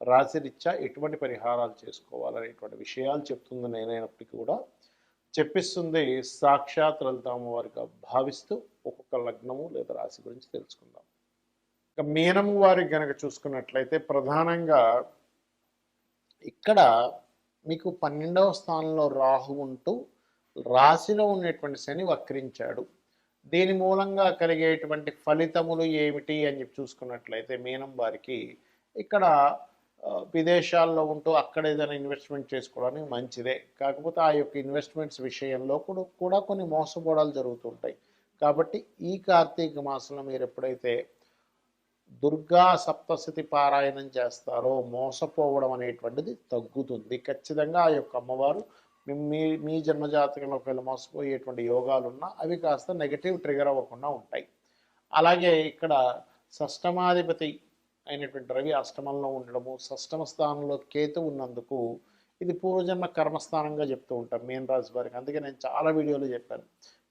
రాశిరీత్యా ఎటువంటి పరిహారాలు చేసుకోవాలనేటువంటి విషయాలు చెప్తుంది నేనైనప్పటికీ కూడా. చెప్పిస్తుంది సాక్షాత్ లలితామ్మ వారిగా భావిస్తూ ఒక్కొక్క లగ్నము లేదా రాశి గురించి తెలుసుకుందాం. ఇక మీనము వారికి గనక చూసుకున్నట్లయితే ప్రధానంగా ఇక్కడ మీకు పన్నెండవ స్థానంలో రాహు ఉంటూ రాశిలో ఉన్నటువంటి శని వక్రించాడు. దీని మూలంగా కలిగేటువంటి ఫలితములు ఏమిటి అని చెప్పి చూసుకున్నట్లయితే మీనం వారికి ఇక్కడ విదేశాల్లో ఉంటూ అక్కడ ఏదైనా ఇన్వెస్ట్మెంట్ చేసుకోవడానికి మంచిదే. కాకపోతే ఆ యొక్క ఇన్వెస్ట్మెంట్స్ విషయంలో కూడా కూడా కొన్ని మోసపోవడాలు జరుగుతుంటాయి. కాబట్టి ఈ కార్తీక మాసంలో మీరు ఎప్పుడైతే దుర్గా సప్తశతి పారాయణం చేస్తారో మోసపోవడం అనేటువంటిది తగ్గుతుంది. ఖచ్చితంగా ఆ యొక్క అమ్మవారు మీ- మీ జన్మజాతకంలో ఒకవేళ మోసపోయేటువంటి యోగాలు ఉన్నా అవి కాస్త నెగటివ్ ట్రిగర్ అవ్వకుండా ఉంటాయి. అలాగే ఇక్కడ షష్టమాధిపతి అయినటువంటి రవి అష్టమంలో ఉండడము షష్టమ స్థానంలో కేతు ఉన్నందుకు ఇది పూర్వజన్మ కర్మస్థానంగా చెప్తూ ఉంటాం మీన రాశి వారికి. అందుకే నేను చాలా వీడియోలు చెప్పాను.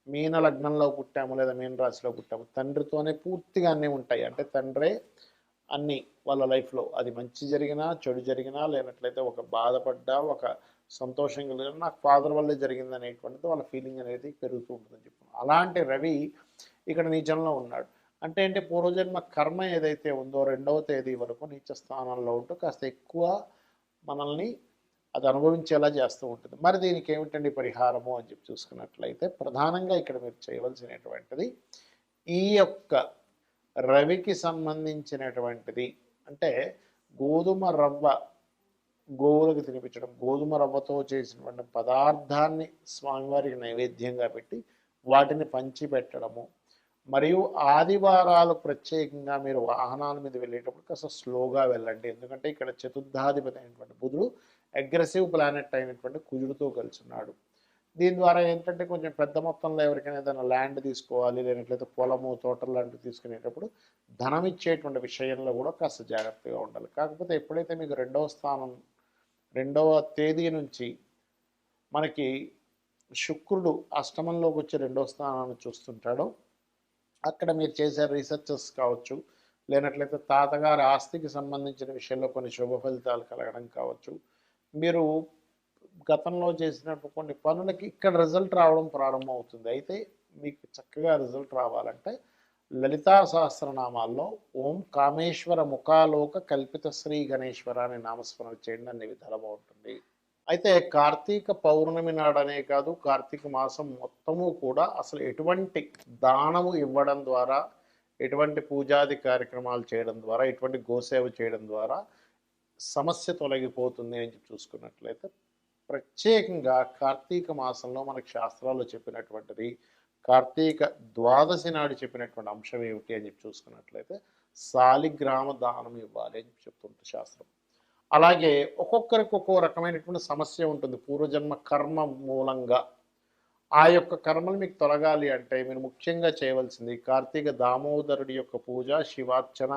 మీన లగ్నంలో పుట్టాము లేదా మీన రాశిలో పుట్టాము. తండ్రితోనే పూర్తిగా అన్నీ ఉంటాయి. అంటే తండ్రే అన్ని వాళ్ళ లైఫ్లో. అది మంచి జరిగినా చెడు జరిగినా లేనట్లయితే ఒక బాధపడ్డా ఒక సంతోషం కలిగిన నాకు ఫాదర్ వల్లే జరిగింది అనేటువంటిది వాళ్ళ ఫీలింగ్ అనేది పెరుగుతూ ఉంటుందని చెప్పాను అలాంటి రవి ఇక్కడ నీచంలో ఉన్నాడు. అంటే ఏంటి పూర్వజన్మ కర్మ ఏదైతే ఉందో రెండవ తేదీ వరకు నీచ స్థానంలో ఉంటూ కాస్త ఎక్కువ మనల్ని అది అనుభవించేలా చేస్తూ ఉంటుంది. మరి దీనికి ఏమిటండి పరిహారము అని చెప్పి చూసుకున్నట్లయితే ప్రధానంగా ఇక్కడ మీరు చేయవలసినటువంటిది ఈ యొక్క రవికి సంబంధించినటువంటిది. అంటే గోధుమ రవ్వ గోవులకు తినిపించడం గోధుమ రవ్వతో చేసినటువంటి పదార్థాన్ని స్వామివారికి నైవేద్యంగా పెట్టి వాటిని పంచిపెట్టడము మరియు ఆదివారాలు ప్రత్యేకంగా మీరు వాహనాల మీద వెళ్ళేటప్పుడు కాస్త స్లోగా వెళ్ళండి. ఎందుకంటే ఇక్కడ చతుర్థాధిపతి అయినటువంటి బుధుడు అగ్రెసివ్ ప్లానెట్ అయినటువంటి కుజుడితో కలిసి ఉన్నాడు దీని ద్వారా ఏంటంటే కొంచెం పెద్ద మొత్తంలో ఎవరికైనా ఏదైనా ల్యాండ్ తీసుకోవాలి లేనట్లయితే పొలము తోటలు లాంటివి తీసుకునేటప్పుడు ధనం ఇచ్చేటువంటి విషయంలో కూడా కాస్త జాగ్రత్తగా ఉండాలి. కాకపోతే ఎప్పుడైతే మీకు రెండవ స్థానం రెండవ తేదీ నుంచి మనకి శుక్రుడు అష్టమంలోకి వచ్చి రెండవ స్థానాన్ని చూస్తుంటాడో అక్కడ మీరు చేసే రీసెర్చెస్ కావచ్చు లేనట్లయితే తాతగారి ఆస్తికి సంబంధించిన విషయంలో కొన్ని శుభ ఫలితాలు కలగడం కావచ్చు. మీరు గతంలో చేసినప్పుడు కొన్ని పనులకి ఇక్కడ రిజల్ట్ రావడం ప్రారంభమవుతుంది. అయితే మీకు చక్కగా రిజల్ట్ రావాలంటే లలితా సహస్రనామాల్లో ఓం కామేశ్వర ముఖాలోక కల్పిత శ్రీ గణేశ్వర అనే నామస్మరణ చేయండి. అన్ని విధాలు బాగుంటుంది అయితే కార్తీక పౌర్ణమి నాడనే కాదు కార్తీక మాసం మొత్తము కూడా అసలు ఎటువంటి దానము ఇవ్వడం ద్వారా ఎటువంటి పూజాది కార్యక్రమాలు చేయడం ద్వారా ఎటువంటి గోసేవ చేయడం ద్వారా సమస్య తొలగిపోతుంది అని చెప్పి చూసుకున్నట్లయితే ప్రత్యేకంగా కార్తీక మాసంలో మనకు శాస్త్రాల్లో చెప్పినటువంటిది కార్తీక ద్వాదశి నాడు చెప్పినటువంటి అంశం ఏమిటి అని చెప్పి చూసుకున్నట్లయితే సాలిగ్రామ దానం ఇవ్వాలి అని చెప్తుంది శాస్త్రం. అలాగే ఒక్కొక్కరికి ఒక్కో రకమైనటువంటి సమస్య ఉంటుంది. పూర్వజన్మ కర్మ మూలంగా. ఆ యొక్క కర్మలు మీకు తొలగాలి అంటే మీరు ముఖ్యంగా చేయవలసింది కార్తీక దామోదరుడి యొక్క పూజ శివార్చన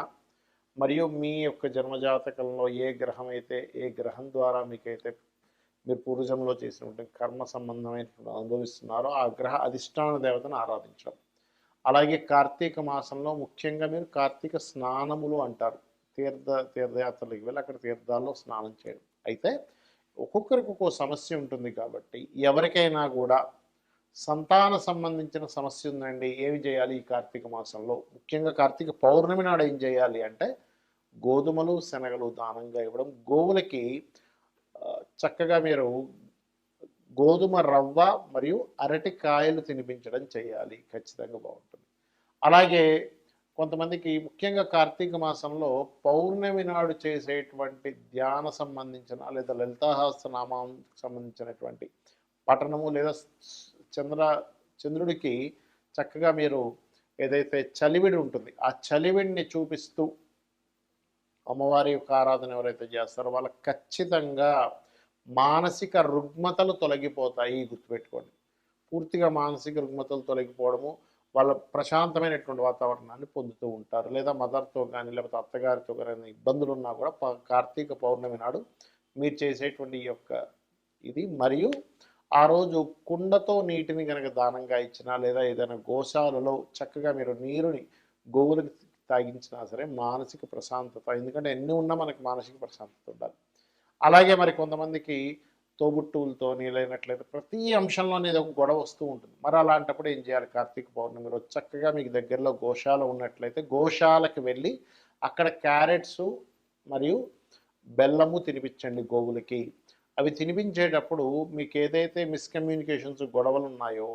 మరియు మీ యొక్క జన్మజాతకంలో ఏ గ్రహం అయితే ఏ గ్రహం ద్వారా మీకైతే మీరు పూర్వజంలో చేసినటువంటి కర్మ సంబంధమైనటువంటి అనుభవిస్తున్నారో ఆ గ్రహ అధిష్టాన దేవతను ఆరాధించడం. అలాగే కార్తీక మాసంలో ముఖ్యంగా మీరు కార్తీక స్నానములు అంటారు. తీర్థ తీర్థయాత్రలకు వెళ్ళి అక్కడ తీర్థాల్లో స్నానం చేయడం. అయితే ఒక్కొక్కరికి ఒక్కో సమస్య ఉంటుంది కాబట్టి ఎవరికైనా కూడా సంతాన సంబంధించిన సమస్య ఉందండి. ఏమి చేయాలి ఈ కార్తీక మాసంలో? ముఖ్యంగా కార్తీక పౌర్ణమి నాడు ఏం చేయాలి అంటే గోధుమలు శనగలు దానంగా ఇవ్వడం. గోవులకి చక్కగా మీరు గోధుమ రవ్వ మరియు అరటి కాయలు తినిపించడం చేయాలి. ఖచ్చితంగా బాగుంటుంది. అలాగే కొంతమందికి ముఖ్యంగా కార్తీక మాసంలో పౌర్ణమి నాడు చేసేటువంటి ధ్యాన సంబంధించిన లేదా లలితాహాస్త్రనామానికి సంబంధించినటువంటి పఠనము లేదా చంద్ర చంద్రుడికి చక్కగా మీరు ఏదైతే చలివిడి ఉంటుంది ఆ చలివిడిని చూపిస్తూ అమ్మవారి యొక్క ఆరాధన ఎవరైతే చేస్తారో వాళ్ళకి ఖచ్చితంగా మానసిక రుగ్మతలు తొలగిపోతాయి గుర్తుపెట్టుకోండి. పూర్తిగా మానసిక రుగ్మతలు తొలగిపోవడము వాళ్ళ ప్రశాంతమైనటువంటి వాతావరణాన్ని పొందుతూ ఉంటారు. లేదా మదర్తో కానీ లేకపోతే అత్తగారితో కానీ ఇబ్బందులు ఉన్నా కూడా కార్తీక పౌర్ణమి నాడు మీరు చేసేటువంటి ఈ యొక్క ఇది. మరియు ఆ రోజు కుండతో నీటిని కనుక దానంగా ఇచ్చినా లేదా ఏదైనా గోశాలలో చక్కగా మీరు నీరుని గోవులకు తాగించినా సరే మానసిక ప్రశాంతత ఎందుకంటే ఎన్ని ఉన్నా మనకి మానసిక ప్రశాంతత ఉండాలి. అలాగే మరి కొంతమందికి తోబుట్టువులతో లేనట్లయితే ప్రతి అంశంలో అనేది ఒక గొడవ వస్తూ ఉంటుంది. మరి అలాంటప్పుడు ఏం చేయాలి? కార్తీక పౌర్ణమి రోజు చక్కగా మీకు దగ్గరలో గోశాల ఉన్నట్లయితే గోశాలకు వెళ్ళి అక్కడ క్యారెట్స్ మరియు బెల్లము తినిపించండి గోవులకి. అవి తినిపించేటప్పుడు మీకు ఏదైతే మిస్కమ్యూనికేషన్స్ గొడవలు ఉన్నాయో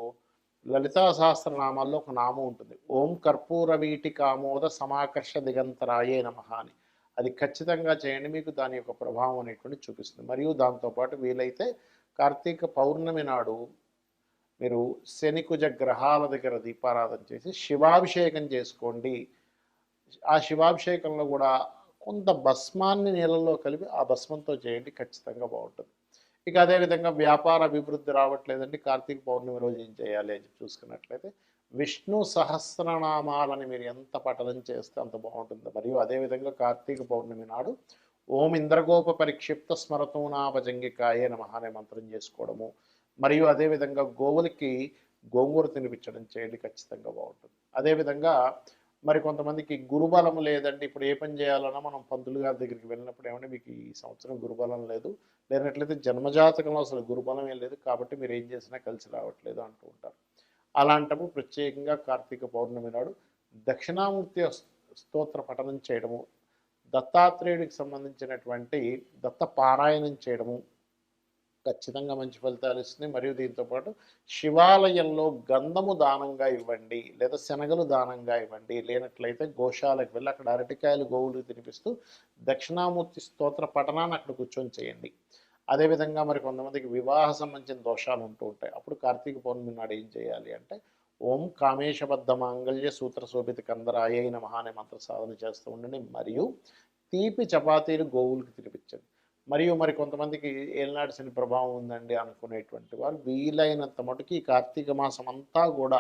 లలితా సహస్రనామాల్లో ఒక నామం ఉంటుంది. ఓం కర్పూర వీటి కామోద సమాకర్ష దిగంతరాయే నమ అని. అది ఖచ్చితంగా చేయండి. మీకు దాని యొక్క ప్రభావం అనేటువంటి చూపిస్తుంది. మరియు దాంతోపాటు వీలైతే కార్తీక పౌర్ణమి నాడు మీరు శనికుజ గ్రహాల దగ్గర దీపారాధన చేసి శివాభిషేకం చేసుకోండి. ఆ శివాభిషేకంలో కూడా కొంత భస్మాన్ని నీళ్ళలో కలిపి ఆ భస్మంతో చేయండి. ఖచ్చితంగా బాగుంటుంది. ఇక అదేవిధంగా వ్యాపార అభివృద్ధి రావట్లేదండి. కార్తీక పౌర్ణమి రోజు ఏం చేయాలి అని చూసుకున్నట్లయితే విష్ణు సహస్రనామాలని మీరు ఎంత పఠనం చేస్తే అంత బాగుంటుంది. మరియు అదేవిధంగా కార్తీక పౌర్ణమి నాడు ఓం ఇంద్రగోప పరిక్షిప్త స్మరతూనాభజంగికాయే నమ అనే మంత్రం చేసుకోవడము. మరియు అదేవిధంగా గోవులకి గోంగూర తినిపించడం చేయండి ఖచ్చితంగా బాగుంటుంది. అదేవిధంగా మరి కొంతమందికి గురుబలం లేదండి. ఇప్పుడు ఏ పని చేయాలన్నా మనం పంతులు గారి దగ్గరికి వెళ్ళినప్పుడు ఏమంటే మీకు ఈ సంవత్సరం గురుబలం లేదు. లేనట్లయితే జన్మజాతకంలో అసలు గురుబలం ఏం లేదు. కాబట్టి మీరు ఏం చేసినా కలిసి రావట్లేదు అంటూ ఉంటారు. అలాంటప్పుడు ప్రత్యేకంగా కార్తీక పౌర్ణమి నాడు దక్షిణామూర్తి స్తోత్ర పఠనం చేయడము దత్తాత్రేయుడికి సంబంధించినటువంటి దత్త పారాయణం చేయడము ఖచ్చితంగా మంచి ఫలితాలు ఇస్తుంది. మరియు దీంతోపాటు శివాలయంలో గంధము దానంగా ఇవ్వండి లేదా శనగలు దానంగా ఇవ్వండి లేనట్లయితే గోశాలకు వెళ్ళి అక్కడ అరటికాయలు గోవులు తినిపిస్తూ దక్షిణామూర్తి స్తోత్ర పఠనాన్ని అక్కడ కూర్చొని చేయండి. అదేవిధంగా మరి కొంతమందికి వివాహ సంబంధించిన దోషాలు ఉంటూ ఉంటాయి. అప్పుడు కార్తీక పౌర్ణమి నాడు ఏం చేయాలి అంటే ఓం కామేశబద్ధ మాంగళ్య సూత్ర శోభిత కందరాయ నమః అనే మంత్ర సాధన చేస్తూ ఉండండి. మరియు తీపి చపాతీలు గోవులకు తినిపించండి. మరియు మరి కొంతమందికి ఏలినాటి శని ప్రభావం ఉందండి అనుకునేటువంటి వారు వీలైనంత మటుకు ఈ కార్తీక మాసం అంతా కూడా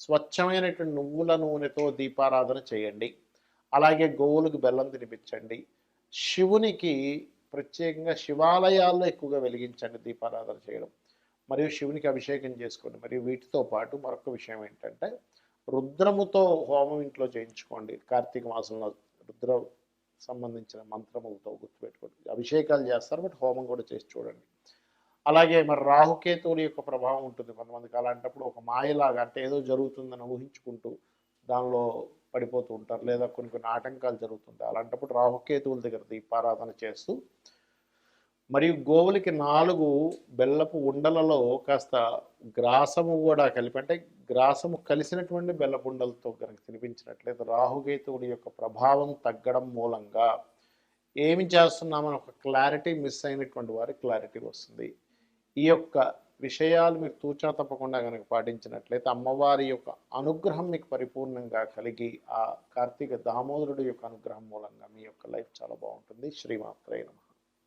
స్వచ్ఛమైనటువంటి నువ్వుల నూనెతో దీపారాధన చేయండి. అలాగే గోవులకు బెల్లం తినిపించండి. శివునికి ప్రత్యేకంగా శివాలయాల్లో ఎక్కువగా వెలిగించండి దీపారాధన చేయడం. మరియు శివునికి అభిషేకం చేసుకోండి. మరియు వీటితో పాటు మరొక విషయం ఏంటంటే రుద్రముతో హోమం ఇంట్లో చేయించుకోండి. కార్తీక మాసంలో రుద్ర సంబంధించిన మంత్రములతో గుర్తుపెట్టుకోండి. అభిషేకాలు చేస్తారు బట్ హోమం కూడా చేసి చూడండి. అలాగే మరి రాహుకేతువుల యొక్క ప్రభావం ఉంటుంది. కొంతమందికి అలాంటప్పుడు ఒక మాయలాగా అంటే ఏదో జరుగుతుందని ఊహించుకుంటూ దానిలో పడిపోతూ ఉంటారు. లేదా కొన్ని కొన్ని ఆటంకాలు జరుగుతుంటాయి. అలాంటప్పుడు రాహుకేతువుల దగ్గర దీపారాధన చేస్తూ మరియు గోవులకి నాలుగు బెల్లపు ఉండలలో కాస్త గ్రాసము కూడా కలిపి అంటే గ్రాసము కలిసినటువంటి బెల్లపు ఉండలతో కనుక తినిపించినట్లయితే రాహుకేతువుడి యొక్క ప్రభావం తగ్గడం మూలంగా ఏమి చేస్తున్నామని ఒక క్లారిటీ మిస్ అయినటువంటి వారి క్లారిటీ వస్తుంది. ఈ యొక్క విషయాలు మీకు తూచా తప్పకుండా కనుక పాటించినట్లయితే అమ్మవారి యొక్క అనుగ్రహం మీకు పరిపూర్ణంగా కలిగి ఆ కార్తీక దామోదరుడు యొక్క అనుగ్రహం మూలంగా మీ యొక్క లైఫ్ చాలా బాగుంటుంది. శ్రీమాత్రే నమః.